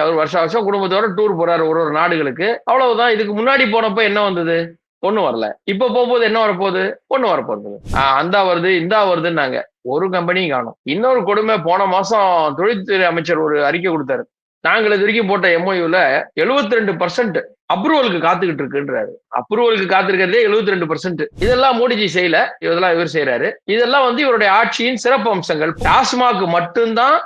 அவர் வருஷம் வருஷம் குடும்பத்தோட டூர் போறாரு ஒரு ஒரு நாடுகளுக்கு. அவ்வளவுதான். இதுக்கு முன்னாடி போனப்ப என்ன வந்தது? ஒண்ணும் வரல. இப்ப போகும்போது என்ன வரப்போகுது? ஒண்ணு வரப்போகுது. ஆஹ் அந்த வருது இந்தா வருதுன்னாங்க. ஒரு கம்பெனியும் காணும். இன்னொரு கொடுமை போன மாசம் தொழில்துறை அமைச்சர் ஒரு அறிக்கை கொடுத்தாரு. நாங்கள் இது வரைக்கும் போட்ட எம்ஓயூல எழுபத்தி ரெண்டு பர்சன்ட் அப்ரூவலுக்கு காத்துக்கிட்டு இருக்குன்றாரு. அப்ரூவலுக்கு காத்திருக்கிறதே எழுபத்தி ரெண்டு பர்சன்ட் இதெல்லாம் மோடிஜி செய்யல. இதெல்லாம் இவர் செய்யறாரு இதெல்லாம் வந்து இவருடைய ஆட்சியின் சிறப்பு அம்சங்கள் டாஸ்மாக் மட்டும்தான்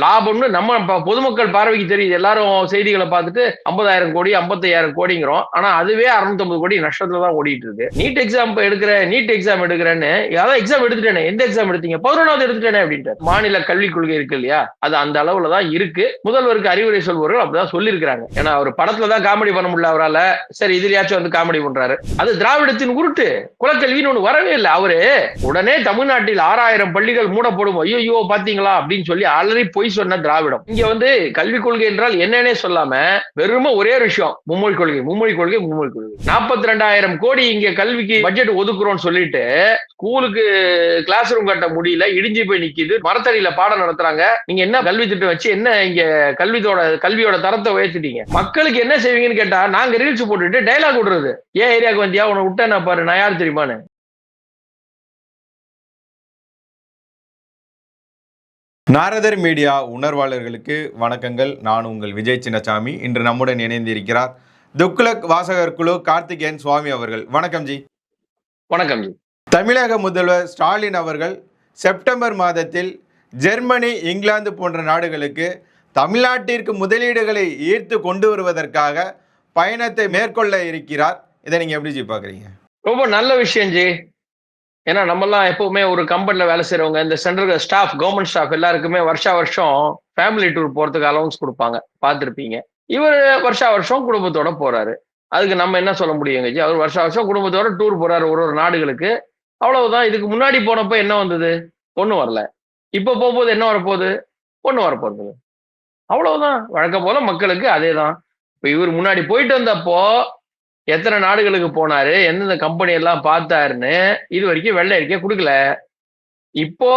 லாபம்னு நம்ம பொதுமக்கள் பார்வைக்கு தெரியுது. எல்லாரும் செய்திகளை பார்த்துட்டு ஐம்பதாயிரம் கோடி ஐம்பத்தையாயிரம் கோடிங்கிறோம். ஆனா அதுவே அறுநூத்தம்பது கோடி நஷ்டத்துல தான் ஓடிட்டு இருக்கு நீட் எக்ஸாம் எடுக்கிற நீட் எக்ஸாம் எடுக்கிறேன்னு அதான் எக்ஸாம் எடுத்துட்டேனே எந்த எக்ஸாம் எடுத்தீங்க? பதினொன்றாவது எடுத்துட்டேனே அப்படின்ட்டு மாநில கல்விக் கொள்கை இருக்கு இல்லையா? அது அந்த அளவுல தான் இருக்கு. முதல்வருக்கு அறிவுரை சொல்பவர்கள் அப்படிதான் சொல்லியிருக்கிறாங்க. ஏன்னா அவர் படத்துல தான் காமெடி பண்ண முடியல அவரால. சரி இதுலயாச்சும் வந்து காமெடி பண்றாரு. அது திராவிடத்தின் உருட்டு. குலக்கல்வின்னு ஒண்ணு வரவே இல்லை. அவரு உடனே தமிழ்நாட்டில் ஆறாயிரம் பள்ளிகள் மூடப்படும். ஐயோ பாத்தீங்களா? அப்படின்னு சொல்லி ஆல்ரெடி சொன்ன திராவிடம். இங்க வந்து கல்வி கொள்கை என்றால் என்னன்னே சொல்லாம வெறும ஒரே விஷயம் மும்மொழி கொள்கை மும்மொழி கொள்கை மும்மொழி கொள்கை. நாற்பத்தி ரெண்டாயிரம் கோடி இங்க கல்விக்கு பட்ஜெட் ஒதுக்குறோம்னு சொல்லிட்டு ஸ்கூலுக்கு கிளாஸ் ரூம் கட்ட முடியல இடிஞ்சு போய் நிக்குது மரத்தடியில பாடம் நடத்துறாங்க. நீங்க என்ன கல்வி திட்டம் வச்சு என்ன இங்க கல்வியோட கல்வியோட தரத்தை உயர்த்திட்டீங்க? மக்களுக்கு என்ன செய்வீங்கன்னு கேட்டா நாங்க ரீல்ஸ் போட்டுட்டு டைலாக் விடுறது. ஏன் ஏரியாவுக்கு வந்தியா? உன்னை விட்டேன் பாரு நான் யார் தெரியுமான்னு? நாரதர் மீடியா உணர்வாளர்களுக்கு வணக்கங்கள். நான் உங்கள் விஜய் சின்னசாமி. இன்று நம்முடன் இணைந்திருக்கிறார் துக்ளக் வாசகர் குழு கார்த்திகேயன் சுவாமி அவர்கள். வணக்கம் ஜி. வணக்கம் ஜி. தமிழக முதல்வர் ஸ்டாலின் அவர்கள் செப்டம்பர் மாதத்தில் ஜெர்மனி இங்கிலாந்து போன்ற நாடுகளுக்கு தமிழ்நாட்டிற்கு முதலீடுகளை ஈர்த்து கொண்டு வருவதற்காக பயணத்தை மேற்கொள்ள இருக்கிறார். இதை நீங்கள் எப்படி ஜி பார்க்குறீங்க? ரொம்ப நல்ல விஷயம் ஜி. ஏன்னா நம்மலாம் எப்பவுமே ஒரு கம்பெனில வேலை செய்கிறவங்க இந்த சென்ட்ரல் ஸ்டாஃப் கவர்மெண்ட் ஸ்டாஃப் எல்லாருக்குமே வருஷா வருஷம் ஃபேமிலி டூர் போறதுக்கு அலவன்ஸ் கொடுப்பாங்க. பார்த்துருப்பீங்க. இவர் வருஷா வருஷம் குடும்பத்தோட போறாரு. அதுக்கு நம்ம என்ன சொல்ல முடியுங்க ஜி அவர் வருஷா வருஷம் குடும்பத்தோட டூர் போறாரு ஒரு ஒரு நாடுகளுக்கு. அவ்வளவுதான். இதுக்கு முன்னாடி போனப்ப என்ன வந்தது? ஒன்றும் வரல. இப்போ போகும்போது என்ன வரப்போகுது? ஒண்ணு வரப்போகுது அவ்வளவுதான். வழக்கம் போல மக்களுக்கு அதே தான் இப்போ இவர் முன்னாடி போயிட்டு வந்தப்போ எத்தனை நாடுகளுக்கு போனாரு? எந்தெந்த கம்பெனி எல்லாம் பார்த்தாருன்னு இது வரைக்கும் வெள்ளை அறிக்கை கொடுக்கல. இப்போ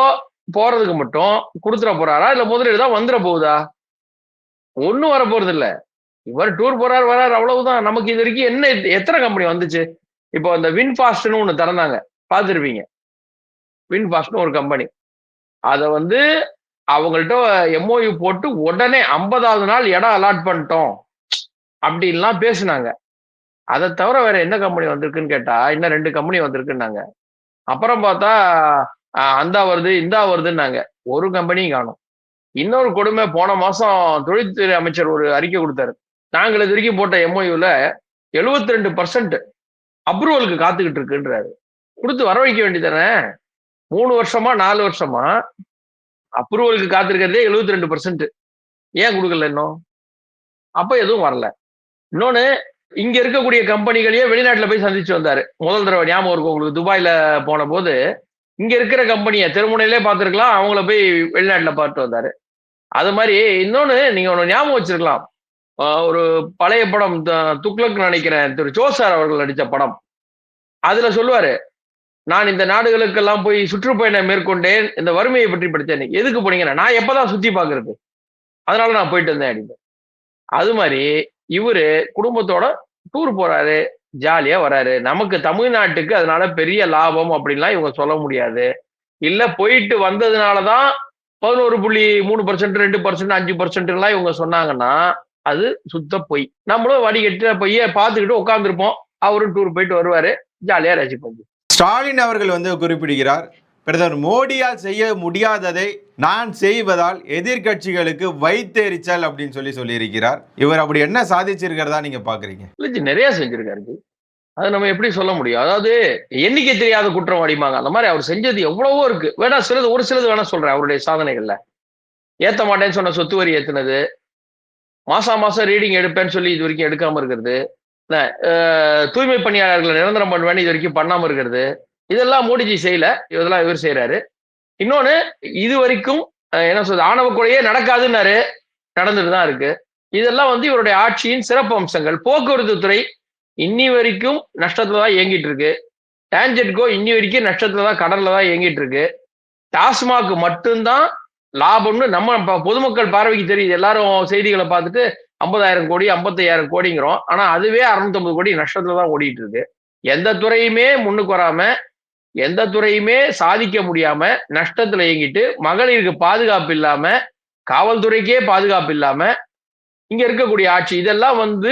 போறதுக்கு மட்டும் கொடுத்துட போறாரா? இல்ல முதலீடு தான் வந்துட போகுதா? ஒன்றும் வர போறது இல்ல. இவர் டூர் போறாரு வராரு அவ்வளவுதான். நமக்கு இது வரைக்கும் என்ன எத்தனை கம்பெனி வந்துச்சு? இப்போ அந்த வின்ஃபாஸ்ட்னு ஒன்று திறந்தாங்க. பார்த்துருப்பீங்க. வின்ஃபாஸ்ட்னு ஒரு கம்பெனி அதை வந்து அவங்கள்ட்ட எம்ஓயு போட்டு உடனே ஐம்பதாவது நாள் இடம் அலாட் பண்ணிட்டோம். அப்படின்லாம் பேசினாங்க. அதை தவிர வேற என்ன கம்பெனி வந்திருக்குன்னு கேட்டா இன்னும் ரெண்டு கம்பெனி வந்திருக்குன்னாங்க. அப்புறம் பார்த்தா அந்தா வருது இந்தா வருதுன்னாங்க. ஒரு கம்பெனியும் காணும். இன்னொரு கொடுமை போன மாசம் தொழில்துறை அமைச்சர் ஒரு அறிக்கை கொடுத்தாரு. நாங்கள் இது வரைக்கும் போட்ட எம்ஓயூல எழுபத்தி ரெண்டு பர்சன்ட் அப்ரூவலுக்கு காத்துக்கிட்டு இருக்குன்றாரு. கொடுத்து வர வைக்க வேண்டியதானே மூணு வருஷமா நாலு வருஷமா அப்ரூவலுக்கு காத்திருக்கிறதே எழுபத்தி ரெண்டு பர்சன்ட் ஏன் கொடுக்கல இன்னும்? அப்ப எதுவும் வரல. இன்னொன்னு இங்க இருக்கக்கூடிய கம்பெனிகளையே வெளிநாட்டுல போய் சந்திச்சு வந்தாரு. முதல் தடவை ஞாபகம் இருக்கும் உங்களுக்கு. துபாயில போன போது இங்க இருக்கிற கம்பெனியை தெருமுனையிலே பார்த்துருக்கலாம் அவங்கள போய் வெளிநாட்டுல பார்த்து வந்தாரு. அது மாதிரி இன்னொன்னு நீங்க ஒன்று ஞாபகம் வச்சிருக்கலாம். ஒரு பழைய படம் த- துக்ளக் நினைக்கிறேன் திரு ஜோசார் அவர்கள் நடித்த படம். அதுல சொல்லுவாரு நான் இந்த நாடுகளுக்கெல்லாம் போய் சுற்றுப்பயணம் மேற்கொண்டேன் இந்த வறுமையை பற்றி படித்தேன். எதுக்கு போனீங்கன்னா நான் எப்பதான் சுத்தி பாக்குறது அதனால நான் போயிட்டு வந்தேன் அப்படின்னு அது மாதிரி இவரு குடும்பத்தோட டூர் போறாரு ஜாலியா வராரு. நமக்கு தமிழ்நாட்டுக்கு அதனால பெரிய லாபம் அப்படின்லாம் இவங்க சொல்ல முடியாது. இல்ல போயிட்டு வந்ததுனாலதான் பதினோரு புள்ளி மூணு பர்சன்ட் ரெண்டு பர்சன்ட் அஞ்சு பர்சன்ட் எல்லாம் இவங்க சொன்னாங்கன்னா அது சுத்த பொய். நம்மளும் வடிகட்டி பொய்ய பார்த்துக்கிட்டு உட்காந்துருப்போம் அவரும் டூர் போயிட்டு வருவாரு. ஜாலியா ரசிப்போம். ஸ்டாலின் அவர்கள் வந்து குறிப்பிடுகிறார் பிரதமர் மோடியால் செய்ய முடியாததை நான் செய்வதால் எதிர்க்கட்சிகளுக்கு வைத்தெரிச்சல் அப்படின்னு சொல்லி சொல்லியிருக்கிறார். இவர் அப்படி என்ன சாதிச்சிருக்கிறதா நீங்க பாக்குறீங்க? நிறைய செஞ்சிருக்காரு அது நம்ம எப்படி சொல்ல முடியும்? அதாவது எண்ணிக்கை தெரியாத குற்றம் அடிமாங்க அந்த மாதிரி அவர் செஞ்சது எவ்வளவோ இருக்கு. வேணா சிலது ஒரு சிலது வேணா சொல்றேன் அவருடைய சாதனைகள்ல. ஏத்த மாட்டேன்னு சொன்ன சொத்து வரி ஏத்துனது. மாசா மாசம் ரீடிங் எடுப்பேன்னு சொல்லி இது வரைக்கும் எடுக்காம இருக்கிறது. தூய்மை பணியாளர்களை நிரந்தரம் பண்ணுவேன்னு இது வரைக்கும் பண்ணாம இருக்கிறது. இதெல்லாம் மோடிஜி செய்யல. இதெல்லாம் இவர் செய்யறாரு இன்னொன்னு இது வரைக்கும் என்ன சொல்றது ஆணவ கொலையே நடக்காதுன்னாரு. நடந்துட்டு தான் இருக்கு. இதெல்லாம் வந்து இவருடைய ஆட்சியின் சிறப்பு அம்சங்கள். போக்குவரத்து துறை இன்னி வரைக்கும் நஷ்டத்துல தான் இயங்கிட்டு இருக்கு. டான்ஜெட்கோ இன்னி வரைக்கும் நஷ்டத்துல தான் கடல்ல தான் இயங்கிட்டு இருக்கு. டாஸ்மாக் மட்டும்தான் லாபம்னு நம்ம ப- பொதுமக்கள் பார்வைக்கு தெரியுது. எல்லாரும் செய்திகளை பார்த்துட்டு ஐம்பதாயிரம் கோடி ஐம்பத்தையாயிரம் கோடிங்கிறோம். ஆனா அதுவே அறுநூத்தம்பது கோடி நஷ்டத்துல தான் ஓடிட்டு இருக்கு. எந்த துறையுமே முன்னுக்கு வராம எந்த துறையுமே சாதிக்க முடியாம நஷ்டத்துல இயங்கிட்டு மகளிருக்கு பாதுகாப்பு இல்லாம காவல்துறைக்கே பாதுகாப்பு இல்லாம இங்க இருக்கக்கூடிய ஆட்சி இதெல்லாம் வந்து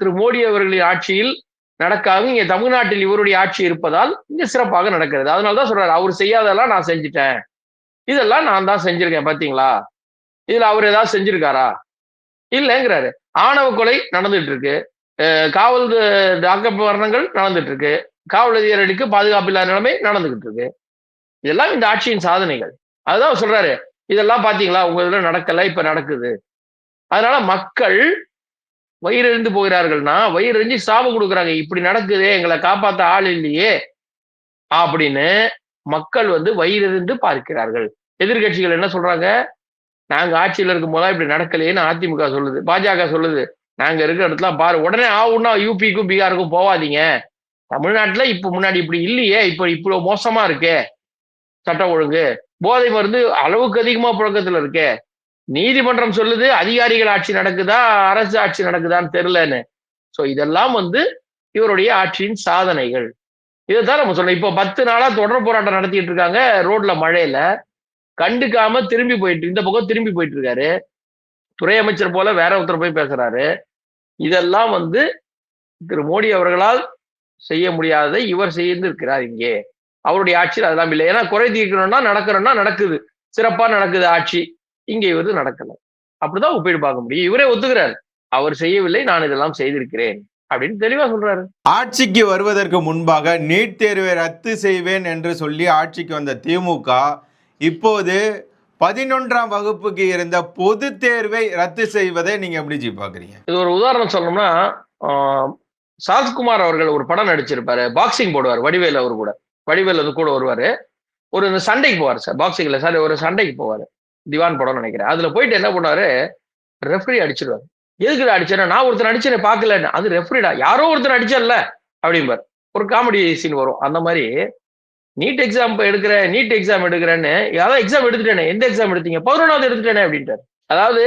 திரு மோடி அவர்களின் ஆட்சியில் நடக்காது. இங்க தமிழ்நாட்டில் இவருடைய ஆட்சி இருப்பதால் இங்க சிறப்பாக நடக்கிறது. அதனாலதான் சொல்றாரு அவர் செய்யாதெல்லாம் நான் செஞ்சுட்டேன். இதெல்லாம் நான் தான் செஞ்சிருக்கேன் பாத்தீங்களா? இதுல அவர் ஏதாவது செஞ்சிருக்காரா? இல்லைங்கிறாரு. ஆணவ கொலை நடந்துட்டு இருக்கு. காவல் டாக்க மரணங்கள் நடந்துட்டு இருக்கு. காவல் அதிகாரிகளுக்கு பாதுகாப்பு இல்லாத நிலைமை நடந்துகிட்டு இருக்கு. இதெல்லாம் இந்த ஆட்சியின் சாதனைகள். அதுதான் அவர் சொல்றாரு. இதெல்லாம் பாத்தீங்களா? உங்க இதுல நடக்கல இப்ப நடக்குது. அதனால மக்கள் வயிறெறிந்து போகிறார்கள்னா வயிறெறிஞ்சு சாபம் கொடுக்குறாங்க. இப்படி நடக்குதே எங்களை காப்பாத்த ஆள் இல்லையே அப்படின்னு மக்கள் வந்து வயிறெறிந்து பார்க்கிறார்கள். எதிர்க்கட்சிகள் என்ன சொல்றாங்க? நாங்க ஆட்சியில் இருக்கும் போதா இப்படி நடக்கலையேன்னு அதிமுக சொல்லுது பாஜக சொல்லுது. நாங்க இருக்கிற இடத்துல பாரு உடனே ஆகுன்னா யூபிக்கும் பீகாருக்கும் போவாதீங்க. தமிழ்நாட்டுல இப்ப முன்னாடி இப்படி இல்லையே இப்ப இவ்வளவு மோசமா இருக்கே சட்டம் ஒழுங்கு. போதை மருந்து அளவுக்கு அதிகமா புழக்கத்துல இருக்கே. நீதிமன்றம் சொல்லுது அதிகாரிகள் ஆட்சி நடக்குதா அரசு ஆட்சி நடக்குதான்னு தெரிலன்னு ஸோ இதெல்லாம் வந்து இவருடைய ஆட்சியின் சாதனைகள். இதை தான் நம்ம சொல்லணும் இப்போ பத்து நாளா தொடர் போராட்டம் நடத்திட்டு இருக்காங்க ரோட்ல மழையில. கண்டுக்காம திரும்பி போயிட்டு இந்த பக்கம் திரும்பி போயிட்டு இருக்காரு. துறை அமைச்சர் போல வேற ஒருத்தர் போய் பேசுறாரு. இதெல்லாம் வந்து திரு மோடி அவர்களால் செய்ய முடியாததை இவர் செய்து இருக்கிறார் இங்கே. அவருடைய ஆட்சியில் அதெல்லாம் இல்லை. ஏன்னா குறை தீர்க்கணும்னா நடக்கணும்னா நடக்குது. சிறப்பா நடக்குது ஆட்சி. இங்க இவது நடக்கல. அப்படிதான் ஒப்பீடு பார்க்க முடியும். இவரே ஒத்துக்கிறார். அவர் செய்யவில்லை நான் இதெல்லாம் செய்திருக்கிறேன் அப்படின்னு தெளிவா சொல்றாரு. ஆட்சிக்கு வருவதற்கு முன்பாக நீட் தேர்வை ரத்து செய்வேன் என்று சொல்லி ஆட்சிக்கு வந்த திமுக இப்போது பதினொன்றாம் வகுப்புக்கு இருந்த பொது தேர்வை ரத்து செய்வதை நீங்க எப்படி பாக்குறீங்க இது ஒரு உதாரணம் சொல்லணும்னா சாஸ்குமார் அவர்கள் ஒரு படம் நடிச்சிருப்பாரு. பாக்ஸிங் போடுவார் வடிவேல் அவர் கூட. வடிவேல் அது கூட வருவாரு. ஒரு இந்த சண்டைக்கு போவார் சார் பாக்ஸிங்ல சார் ஒரு சண்டைக்கு போவார். திவான் படம் நினைக்கிறேன். அதுல போயிட்டு என்ன பண்ணுவாரு? ரெஃப்ரி அடிச்சிருவாரு. எதுக்குடா அடிச்சேன்னா நான் ஒருத்தர் அடிச்சேன் பார்க்கலன்னு. அது ரெஃப்ரிடா யாரோ ஒருத்தர் அடிச்சல அப்படிம்பார். ஒரு காமெடி சீன் வரும். அந்த மாதிரி நீட் எக்ஸாம் எடுக்கிறேன் நீட் எக்ஸாம் எடுக்கிறேன்னு யாராவது எக்ஸாம் எடுத்துட்டேனே எந்த எக்ஸாம் எடுத்தீங்க? பதினொன்றாவது எடுத்துட்டேனே அப்படின்ட்டார். அதாவது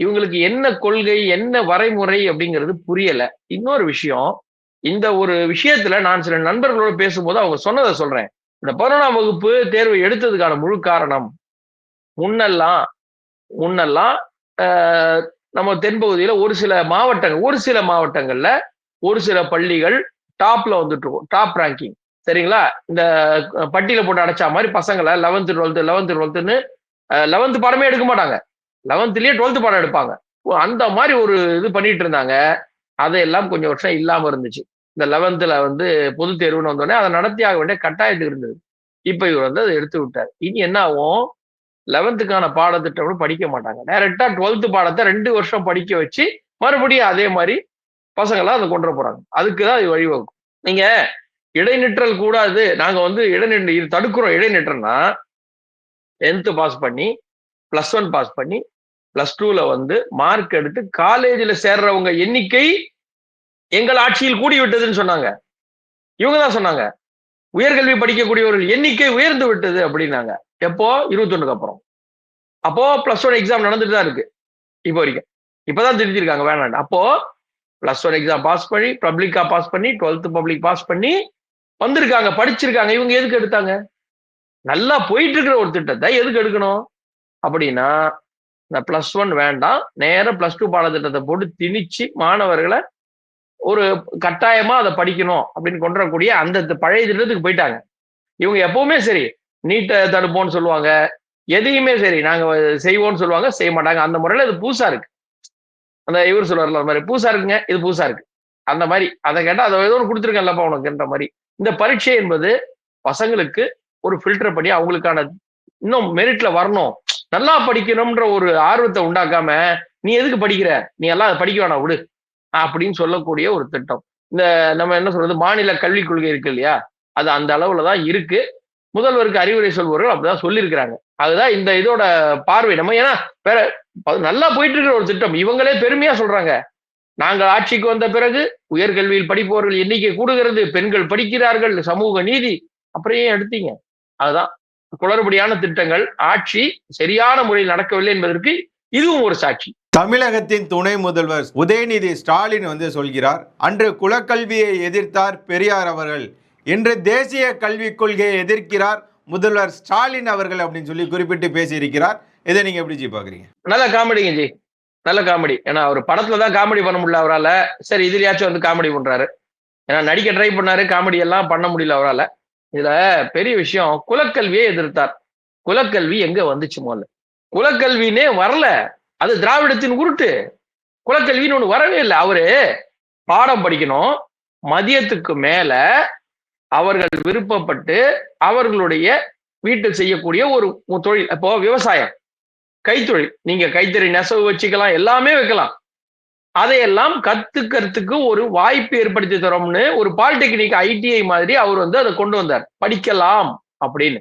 இவங்களுக்கு என்ன கொள்கை என்ன வரைமுறை அப்படிங்கிறது புரியல. இன்னொரு விஷயம் இந்த ஒரு விஷயத்துல நான் சில நண்பர்களோட பேசும்போது அவங்க சொன்னதை சொல்றேன். இந்த பதினொன்றாம் வகுப்பு தேர்வு எடுத்ததுக்கான முழு காரணம் முன்னெல்லாம் முன்னெல்லாம் நம்ம தென்பகுதியில ஒரு சில மாவட்டங்கள் ஒரு சில மாவட்டங்கள்ல ஒரு சில பள்ளிகள் டாப்ல வந்துட்டு இருக்கும் டாப் ரேங்கிங். சரிங்களா? இந்த பட்டியல போட்டு அடைச்சா மாதிரி பசங்களை லெவன்த்து டுவெல்த்து லெவன்த்து டுவெல்த்துன்னு லெவன்த்து பாடமே எடுக்க மாட்டாங்க. லெவன்த்லயே டுவெல்த்து பாடம் எடுப்பாங்க. அந்த மாதிரி ஒரு இது பண்ணிட்டு இருந்தாங்க. அதையெல்லாம் கொஞ்சம் வருஷம் இல்லாம இருந்துச்சு. இந்த லெவன்த்ல வந்து பொது தேர்வுன்னு வந்தோடனே அதை நடத்தி ஆக வேண்டிய கட்டாயத்துக்கு இருந்தது. இப்ப இவர் வந்து அதை எடுத்து விட்டார். இனி என்ன ஆகும்? லெவன்த்துக்கான பாடத்திட்டம்னு படிக்க மாட்டாங்க. டைரக்டா டுவெல்த்து பாடத்தை ரெண்டு வருஷம் படிக்க வச்சு மறுபடியும் அதே மாதிரி பசங்களாம் அதை கொண்டு வர போறாங்க. அதுக்கு தான் இது வழிவகுக்கும். நீங்க இடைநிற்றல் கூடாது. நாங்க வந்து இடைநின்று இது தடுக்கிறோம். இடைநிற்றல்னா டென்த்து பாஸ் பண்ணி ப்ளஸ் ஒன் பாஸ் பண்ணி ப்ளஸ் டூல வந்து மார்க் எடுத்து காலேஜில் சேர்றவங்க எண்ணிக்கை எங்கள் ஆட்சியில் கூடி விட்டதுன்னு சொன்னாங்க. இவங்க தான் சொன்னாங்க. உயர்கல்வி படிக்கக்கூடியவர்கள் எண்ணிக்கை உயர்ந்து விட்டது அப்படின்னாங்க. எப்போ? இருபத்தொன்னுக்கு அப்புறம். அப்போ பிளஸ் ஒன் எக்ஸாம் நடந்துட்டு தான் இருக்கு. இப்போ வரைக்கும். இப்போதான் திருத்திருக்காங்க வேணாம் அப்போ பிளஸ் ஒன் எக்ஸாம் பாஸ் பண்ணி பப்ளிக்கா பாஸ் பண்ணி டுவெல்த் பப்ளிக் பாஸ் பண்ணி வந்திருக்காங்க படிச்சிருக்காங்க. இவங்க எதுக்கு எடுத்தாங்க? நல்லா போயிட்டு இருக்கிற ஒரு திட்டத்தை எதுக்கு எடுக்கணும்? அப்படின்னா இந்த பிளஸ் ஒன் வேண்டாம். நேரா பிளஸ் டூ பாடத்திட்டத்தை போட்டு திணிச்சு மாணவர்களை ஒரு கட்டாயமா அதை படிக்கணும் அப்படின்னு கொண்டு வரக்கூடிய அந்த பழைய திட்டத்துக்கு போயிட்டாங்க. இவங்க எப்பவுமே சரி நீட்டை தடுப்போம்னு சொல்லுவாங்க. எதையுமே சரி நாங்க செய்வோம்னு சொல்லுவாங்க செய்ய மாட்டாங்க. அந்த முறையில இது புதுசா இருக்கு. அந்த இவர் சொல்லுவார்ல அந்த மாதிரி புதுசா இருக்குங்க இது புதுசா இருக்கு. அந்த மாதிரி அதை கேட்டால் அதை ஏதோ ஒன்று கொடுத்துருக்கேன்லப்பா உனக்குன்ற மாதிரி. இந்த பரீட்சை என்பது பசங்களுக்கு ஒரு ஃபில்டர் பண்ணி அவங்களுக்கான இன்னும் மெரிட்ல வரணும். நல்லா படிக்கணும்ன்ற ஒரு ஆர்வத்தை உண்டாக்காம நீ எதுக்கு படிக்கிற? நீ எல்லாம் அதை படிக்க வேணாம் விடு. அப்படின்னு சொல்லக்கூடிய ஒரு திட்டம். இந்த நம்ம என்ன சொல்றது மாநில கல்விக் கொள்கை இருக்கு இல்லையா? அது அந்த அளவுல தான் இருக்கு. முதல்வருக்கு அறிவுரை சொல்பவர்கள் அப்படிதான் சொல்லியிருக்கிறாங்க. அதுதான் இந்த இதோட பார்வை. நம்ம ஏன்னா வேற நல்லா போயிட்டு இருக்கிற ஒரு திட்டம். இவங்களே பெருமையா சொல்றாங்க. நாங்கள் ஆட்சிக்கு வந்த பிறகு உயர்கல்வியில் படிப்பவர்கள் எண்ணிக்கை கூடுகிறது. பெண்கள் படிக்கிறார்கள். சமூக நீதி. அப்புறம் ஏன் எடுத்தீங்க? அதுதான். குளறுபடியான திட்டங்கள் ஆட்சி சரியான முறையில் நடக்கவில்லை என்பதற்கு இதுவும் ஒரு சாட்சி. தமிழகத்தின் துணை முதல்வர் உதயநிதி ஸ்டாலின் வந்து சொல்கிறார் அன்று குலக்கல்வியை எதிர்த்தார் பெரியார் அவர்கள் இன்று தேசிய கல்விக் கொள்கையை எதிர்க்கிறார் முதல்வர் ஸ்டாலின் அவர்கள் அப்படின்னு சொல்லி குறிப்பிட்டு பேசியிருக்கிறார். இதை நீங்க எப்படி ஜி பாக்குறீங்க? நல்ல காமெடிங்க ஜி நல்ல காமெடி. ஏன்னா அவர் படத்துல தான் காமெடி பண்ண முடியல அவரால. சரி இதுலயாச்சும் வந்து காமெடி பண்றாரு. ஏன்னா நடிக்க ட்ரை பண்ணாரு காமெடி எல்லாம் பண்ண முடியல அவரால. இதுல பெரிய விஷயம் குலக்கல்வியை எதிர்த்தார். குலக்கல்வி எங்க வந்துச்சு முதல்ல? குலக்கல்வினே வரல. அது திராவிடத்தின் உருட்டு. குலக்கல்வின்னு ஒண்ணு வரவே இல்லை. அவரு பாடம் படிக்கணும். மதியத்துக்கு மேல அவர்கள் விருப்பப்பட்டு அவர்களுடைய வீட்டில் செய்யக்கூடிய ஒரு தொழில். இப்போ விவசாயம். கைத்தொழில். நீங்க கைத்தறி நெசவு வச்சுக்கலாம். எல்லாமே வைக்கலாம். அதையெல்லாம் கத்துக்கிறதுக்கு ஒரு வாய்ப்பு ஏற்படுத்தி தரோம்னு ஒரு பாலிடெக்னிக் ஐடிஐ மாதிரி அவர் வந்து அதை கொண்டு வந்தார். படிக்கலாம் அப்படின்னு.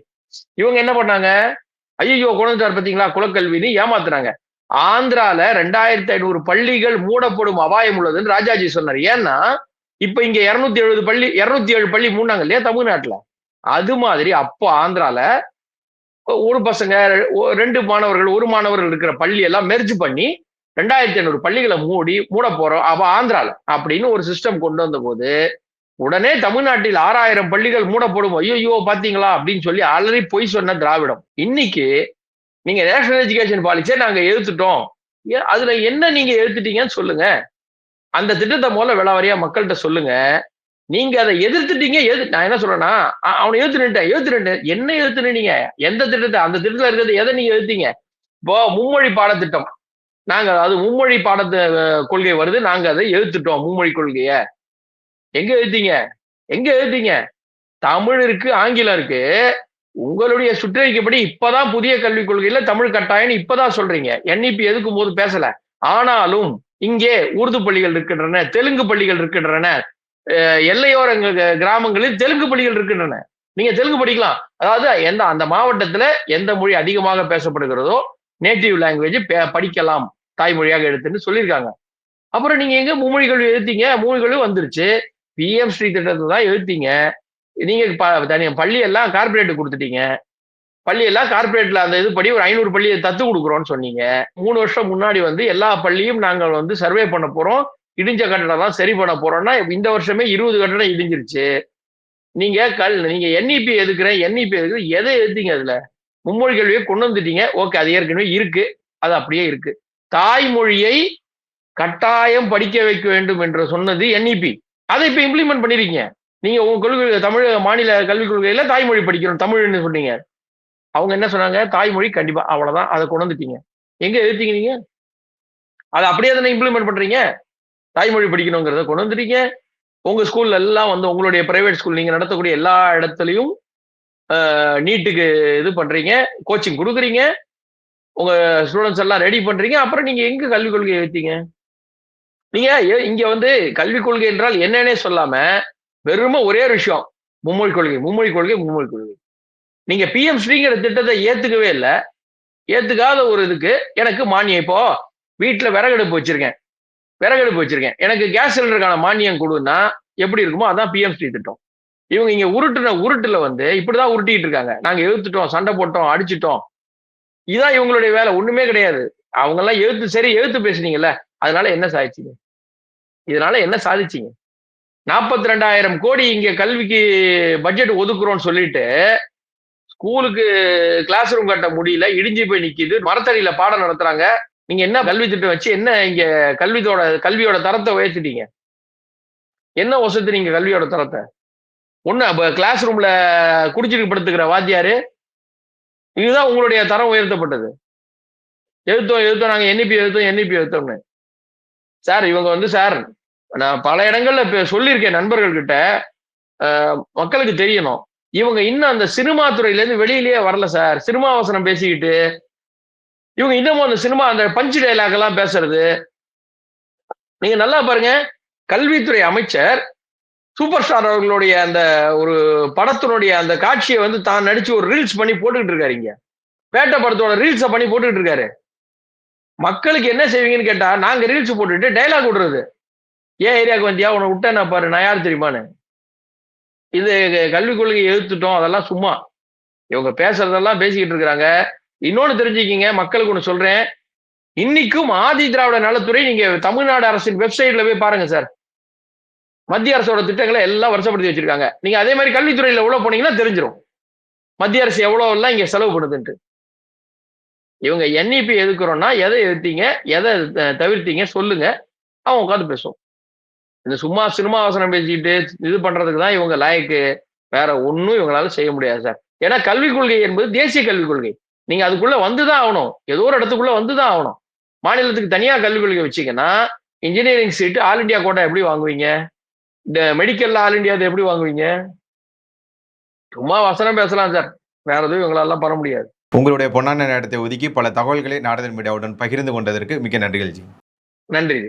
இவங்க என்ன பண்ணாங்க? ஐயோ கொண்டு பார்த்தீங்களா பாத்தீங்களா? குலக்கல்வின்னு ஏமாத்துறாங்க ஆந்திரால ரெண்டாயிரத்தி ஐநூறு பள்ளிகள் மூடப்படும் அபாயம் உள்ளதுன்னு ராஜாஜி சொன்னார். ஏன்னா இப்ப இங்க இருநூத்தி எழுபது பள்ளி இருநூத்தி ஏழு பள்ளி மூணாங்க இல்லையா தமிழ்நாட்டுல? அது மாதிரி அப்போ ஆந்திரால ஒரு பசங்க ஒ- ரெண்டு மாணவர்கள் ஒரு மாணவர்கள் இருக்கிற பள்ளி எல்லாம் மெர்ஜ் பண்ணி ரெண்டாயிரத்தி ஐநூறு பள்ளிகளை மூடி மூட போறோம் அவ ஆந்திரால அப்படின்னு ஒரு சிஸ்டம் கொண்டு வந்த போது உடனே தமிழ்நாட்டில் ஆறாயிரம் பள்ளிகள் மூடப்படும். ஐயோ பாத்தீங்களா? அப்படின்னு சொல்லி ஆல்ரெடி பொய் சொன்ன திராவிடம். இன்னைக்கு நீங்க நேஷனல் எஜுகேஷன் பாலிசியை நாங்க எழுத்துட்டோம். அதுல என்ன நீங்க எழுத்துட்டீங்கன்னு சொல்லுங்க. அந்த திட்டத்தை முதல்ல விளாவரியா மக்கள்கிட்ட சொல்லுங்க. நீங்க அதை எதிர்த்துட்டீங்க எது நான் என்ன சொல்றேன்னா அவனை எதிர்த்து நின்ட்டேன் என்ன எழுத்துனீங்க எந்த திட்டத்தை அந்த திட்டத்துல இருக்கிறது எதை நீங்க எழுத்தீங்க இப்போ மும்மொழி பாடத்திட்டம். நாங்க அது மும்மொழி பாடத்து கொள்கை வருது. நாங்க அதை எழுத்துட்டோம் மும்மொழி கொள்கைய. எங்க எழுத்தீங்க? எங்க எழுத்தீங்க? தமிழ் இருக்கு ஆங்கிலம் இருக்கு. உங்களுடைய சுற்றறிக்கைப்படி இப்பதான் புதிய கல்விக் கொள்கையில தமிழ் கட்டாயம்னு இப்பதான் சொல்றீங்க. என்இபி எதுக்கும் போது பேசல. ஆனாலும் இங்கே உருது பள்ளிகள் இருக்கின்றன தெலுங்கு பள்ளிகள் இருக்கின்றன எல்லையோர க- கிராமங்களில் தெலுங்கு பள்ளிகள் இருக்கின்றன. நீங்க தெலுங்கு படிக்கலாம். அதாவது எந்த அந்த மாவட்டத்துல எந்த மொழி அதிகமாக பேசப்படுகிறதோ நேட்டிவ் லாங்குவேஜ் படிக்கலாம். தாய்மொழியாக எடுத்துன்னு சொல்லியிருக்காங்க. அப்புறம் நீங்க எங்க மும்மொழி கல்வி எழுத்தீங்க? மூணு வந்துருச்சு. பிஎம் ஸ்ரீ திட்டத்தை தான் எழுத்தீங்க. நீங்க ப- தனியா கார்பரேட் கொடுத்துட்டீங்க. பள்ளியெல்லாம் கார்பரேட்ல அந்த இது படி ஒரு ஐநூறு பள்ளியை தத்து கொடுக்குறோம்னு சொன்னீங்க. மூணு வருஷம் முன்னாடி வந்து எல்லா பள்ளியும் நாங்கள் வந்து சர்வே பண்ண போறோம். இடிஞ்ச கட்டடம் சரி பண்ண போறோம்னா இந்த வருஷமே இருபது கட்டடம் இடிஞ்சிருச்சு. நீங்க கல் நீங்க என்இபி எதுக்குறேன்? என்இபி எதுக்குற எதை எதுத்தீங்க அதுல? மும்மொழி கல்வியை கொண்டு வந்துட்டீங்க. ஓகே அது ஏற்கனவே இருக்கு. அது அப்படியே இருக்கு. தாய்மொழியை கட்டாயம் படிக்க வைக்க வேண்டும் என்று சொன்னது என்இபி அதை இப்ப இம்ப்ளிமெண்ட் பண்ணிருக்கீங்க. நீங்க உங்க கொள்கை தமிழ் மாநில கல்விக் கொள்கையில தாய்மொழி படிக்கணும் தமிழ்னு சொன்னீங்க. அவங்க என்ன சொன்னாங்க? தாய்மொழி கண்டிப்பா அவ்வளவுதான். அதை கொண்டு வந்துட்டீங்க. எங்க எழுத்தீங்க நீங்க? அதை அப்படியே தானே இம்ப்ளிமெண்ட் பண்றீங்க? தாய்மொழி படிக்கணுங்கிறத கொண்டு வந்துட்டீங்க. உங்க ஸ்கூல்ல எல்லாம் வந்து உங்களுடைய பிரைவேட் ஸ்கூல் நீங்க நடத்தக்கூடிய எல்லா இடத்துலையும் நீட்டுக்கு இது பண்றீங்க. கோச்சிங் கொடுக்குறீங்க. உங்க ஸ்டூடெண்ட்ஸ் எல்லாம் ரெடி பண்றீங்க. அப்புறம் நீங்க எங்க கல்விக் கொள்கையை வைத்தீங்க? நீங்க இங்க வந்து கல்விக் கொள்கை என்றால் என்னன்னே சொல்லாம வெறும ஒரே ஒரு விஷயம். மும்மொழி கொள்கை மும்மொழி கொள்கை மும்மொழி கொள்கை. நீங்க பிஎம் ஸ்ரீங்கிற திட்டத்தை ஏத்துக்கவே இல்லை. ஏத்துக்காத ஒரு இதுக்கு எனக்கு மானியம். இப்போ வீட்டில் விறகடுப்பு வச்சிருக்கேன். விறகடுப்பு வச்சிருக்கேன். எனக்கு கேஸ் சிலிண்டருக்கான மானியம் கொடுன்னா எப்படி இருக்குமோ அதான் பிஎம் ஸ்ரீ திட்டம். இவங்க இங்க உருட்டுன உருட்டுல வந்து இப்படிதான் உருட்டிட்டு இருக்காங்க. நாங்க எழுத்துட்டோம் சண்டை போட்டோம் அடிச்சிட்டோம். இதான் இவங்களுடைய வேலை. ஒண்ணுமே கிடையாது. அவங்க எல்லாம் எழுத்து சரி எழுத்து பேசுனீங்கல்ல அதனால என்ன சாதிச்சீங்க? இதனால என்ன சாதிச்சீங்க? நாற்பத்தி ரெண்டாயிரம் கோடி இங்க கல்விக்கு பட்ஜெட் ஒதுக்குறோம்னு சொல்லிட்டு ஸ்கூலுக்கு கிளாஸ் ரூம் கட்ட முடியல இடிஞ்சு போய் நிக்குது மரத்தடியில பாடம் நடத்துறாங்க. நீங்க என்ன கல்வி திட்டம் வச்சு என்ன இங்க கல்வியோட கல்வியோட தரத்தை உயர்த்திட்டீங்க? என்ன வசதி நீங்க கல்வியோட தரத்தை? ஒண்ணு கிளாஸ் ரூம்ல குடிச்சிட்டு படுத்துக்கிற வாத்தியாரு இதுதான் உங்களுடைய தரம் உயர்த்தப்பட்டது. எழுத்தோம் எழுத்தோம் நாங்கள் என்இபி எழுத்தோம் என்இபி எழுத்தோம்னு. சார் இவங்க வந்து சார் நான் பல இடங்கள்ல இப்ப சொல்லியிருக்கேன் நண்பர்கள் கிட்ட மக்களுக்கு தெரியணும். இவங்க இன்னும் அந்த சினிமா துறையில இருந்து வெளியிலேயே வரல சார் சினிமா வசனம் பேசிக்கிட்டு இவங்க இன்னமும் அந்த சினிமா அந்த பஞ்சு டைலாக் எல்லாம் பேசுறது. நீங்க நல்லா பாருங்க. கல்வித்துறை அமைச்சர் சூப்பர் ஸ்டார் அவர்களுடைய அந்த ஒரு படத்தினுடைய அந்த காட்சியை வந்து தான் நடிச்சு ஒரு ரீல்ஸ் பண்ணி போட்டுக்கிட்டு இருக்காரு இங்க. பேட்ட படத்தோட ரீல்ஸை பண்ணி போட்டுக்கிட்டு இருக்காரு. மக்களுக்கு என்ன செய்வீங்கன்னு கேட்டா நாங்க ரீல்ஸ் போட்டுட்டு டைலாக் விடுறது. ஏன் ஏரியாவுக்கு வந்தியா? உன்னை விட்ட நான் பாரு நான் யார் தெரியுமான்னு. இது கல்விக் கொள்கையை எழுத்துட்டோம் அதெல்லாம் சும்மா. இவங்க பேசுறதெல்லாம் பேசிக்கிட்டு இருக்கிறாங்க. இன்னொன்னு தெரிஞ்சுக்கிங்க மக்களுக்கு ஒன்று சொல்றேன். இன்னைக்கும் ஆதி திராவிட நலத்துறை நீங்க தமிழ்நாடு அரசின் வெப்சைட்ல போய் பாருங்க சார். மத்திய அரசோட திட்டங்களை எல்லாம் வருஷப்படுத்தி வச்சிருக்காங்க. நீங்க அதே மாதிரி கல்வித்துறையில உள்ள போனீங்கன்னா தெரிஞ்சிடும் மத்திய அரசு எவ்வளவு எல்லாம் இங்க செலவு பண்ணுதுன்ட்டு இவங்க என்இபி எதுக்குறோம்னா எதை எதிர்த்தீங்க எதை தவிர்த்தீங்க சொல்லுங்க. அவன் உட்காந்து பேசுவோம். இந்த சும்மா சினிமா வசனம் பேசிக்கிட்டு இது பண்றதுக்கு தான் இவங்க லாயக்கு. வேற ஒன்றும் இவங்களால செய்ய முடியாது சார். ஏன்னா கல்விக் கொள்கை என்பது தேசிய கல்விக் கொள்கை. நீங்க அதுக்குள்ள வந்துதான் ஆகணும். ஏதோ ஒரு இடத்துக்குள்ள வந்துதான் ஆகணும். மாநிலத்துக்கு தனியா கல்விக் கொள்கை வச்சீங்கன்னா engineering seat all India quota எப்படி வாங்குவீங்க? இந்த மெடிக்கல்ல ஆல் இந்தியா எப்படி வாங்குவீங்க? சும்மா வசனம் பேசலாம் சார் வேற எதுவும் இவங்களால பண்ண முடியாது. உங்களுடைய பொன்னான நேரத்தை ஒதுக்கி பல தகவல்களை நாடகன் மீடியாவுடன் பகிர்ந்து கொண்டதற்கு மிக்க நன்றிகள் ஜி. நன்றி